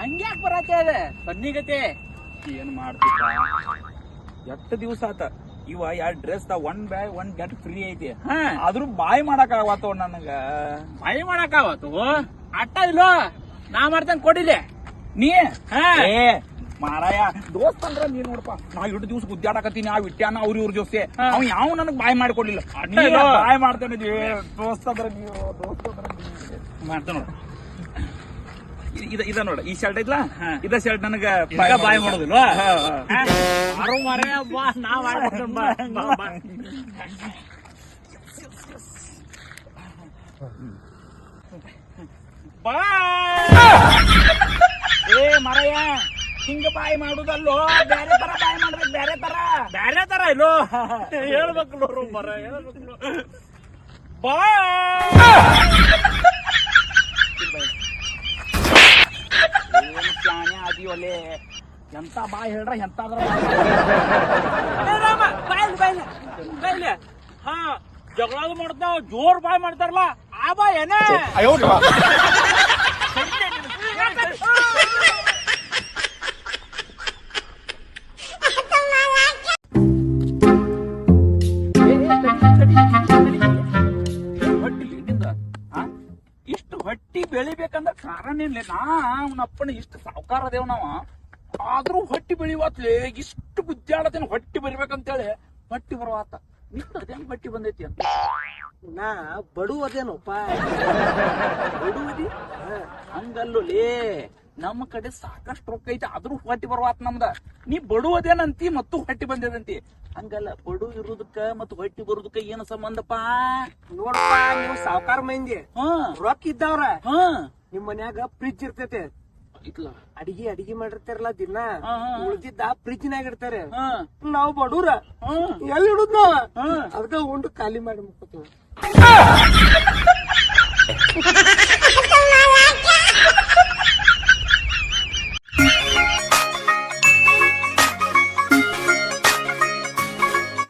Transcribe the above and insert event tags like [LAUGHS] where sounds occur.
ಹಂಗ್ಯಾಕ್ ಬರತ್ತೆ ಅದ? ಸನ್ನಿಗತೆ ಏನ್ ಮಾಡ್ತಿದ್ದ? ಎಷ್ಟು ದಿವಸ ಆತ? ಇವ ಯಾರ dress one bag one get free ಐತಿ. ಆದ್ರೂ ಬಾಯ್ ಮಾಡಕ್ ಆಗತ್ತ ನನಗ. ಬಾಯಿ ಮಾಡಕ್ ಆಗತ್ತು ಅಟ್ಟ ಇಲ್ಲೋ? ನಾ ಮಾಡ್ತಂಗ್ ಕೊಡಿಲೆ. ನೀ? ಹಾ. ಏ ಮಾರಾಯ ದೋಸ್ತ ಅಂದ್ರ ನೀ ನೋಡಪ್ಪ ನಾ ಇಟ್ಟು ದಿವ್ಸ ಗುದ್ದಾಡಕತ್ತೀನಿ ಆ ವಿಟ್ಯಾನ ಅವ್ರ ಇವ್ರ ಜೊತೆ. ಅವ್ ಯಾವ ನನಗ್ ಬಾಯ್ ಮಾಡ್ಕೊಡ್ಲಿಲ್ಲ? ಬಾಯ್ ಮಾಡ್ತೇನೆ ದೋಸ್ತ್ ಅಂದ್ರ ನೀವು ದೋಸ್ತ್ ಅಂದ್ರ ನೀವು ಮಾಡ್ತ ನೋಡು. ಇದ- ಇದ ನೋಡ ಈ ಶರ್ಟ್ ಐತ್ಲಾ? ಇದ ಶರ್ಟ್ ನನಗ ಇದ್ಕ ಬಾಯ್ ಮಾಡೋದಿಲ್ವಾ. ಏ ಮರಯ್ಯ ಹಿಂಗ ಬಾಯಿ ಮಾಡುದಲ್ಲೋ? ಬೇರೆ ತರ ಬಾಯಿ ಮಾಡ್ಬೇಕು ಬೇರೆ ತರ. ಬೇರೆ ತರ ಇಲ್ಲೋ? ಹೇಳ್ಬೇಕು ಮರ ಹೇಳ್ಬೇಕು ಬಾ ಏನ್ ಆದಿವಲೆ ಎಂತ ಬಾ ಹೇಳ್ರ ಎಂತ. ಹಾ ಜಗಳ ಮಾಡ್ತಾವ ಜೋರ್ ಬಾಯ್ ಮಾಡ್ತಾರಲ್ಲ ಆ ಬಾಯ್ ಏನೇ? ಹೊಟ್ಟಿ ಬೆಳಿಬೇಕಂದ್ರ ಕಾರಣ ಏನ್ಲಿ? ನಾ ಅವನಪ್ಪನ ಇಷ್ಟು ಸಾವುಕಾರ ಅದೇವ್ ನಾವ. ಆದ್ರೂ ಹೊಟ್ಟಿ ಬೆಳಿವಾತ್ಲೇ ಇಷ್ಟು ಬುದ್ಧಿಯಾಡತೇನೆ ಹೊಟ್ಟಿ ಬರಿಬೇಕಂತೇಳಿ ಹೊಟ್ಟಿ ಬರುವಾತ. ನಿಂದ ಅದೇನ್ ಹೊಟ್ಟಿ ಬಂದೈತಿ ಅಂತ? ನಾ ಬಡುವದೇನೋಪ್ಪ ಬಡುವುದಿ? ಬಡುವದಿ ಹಂಗಲ್ಲೋಲೇ. ನಮ್ಮ ಕಡೆ ಸಾಕಷ್ಟು ರೊಕ್ಕ ಐತೆ ಆದ್ರೂ ಹೊಟ್ಟಿ ಬರುವಾತ್ ನಮ್ದ. ನೀ ಬಡುವುದೇನಂತಿ ಮತ್ತು ಹೊಟ್ಟಿ ಬಂದದಂತಿ. ಹಂಗಲ್ಲ ಬಡು ಇರುದಕ್ಕ ಮತ್ತು ಹೊಟ್ಟಿ ಬರುದಕ್ಕ ಏನು ಸಂಬಂಧಪ್ಪ ನೋಡಪ್ಪ ನೀವು ಸಾವುಕಾರ ಮಂದಿ. ಹಾ. ರೊಕ್ಕ ಇದ್ದಾವ್ರ. ಹಾ. ನಿಮ್ ಮನ್ಯಾಗ ಫ್ರಿಜ್ ಇರ್ತೈತೆ. ಇಟ್ಲ ಅಡಿಗೆ ಅಡಿಗೆ ಮಾಡಿರ್ತಾರಲ್ಲ ದಿನ. ಉಳಿದಿದ್ದ ಹಾ, ಹಾ. ಉಳ್ದಿದ್ದ ಫ್ರಿಜ್ ನಾಗ ಇಡ್ತಾರೆ. ಹಾ. ನಾವ್ ಬಡೂರ. ಎಲ್ಲಿ ಇಡುದ್ ನಾವ? ಹಾ. ಅದಕ್ಕ ಉಂಡು ಖಾಲಿ ಮಾಡಿ ಮುಕ್ಕೋತೀವಿ. [LAUGHS]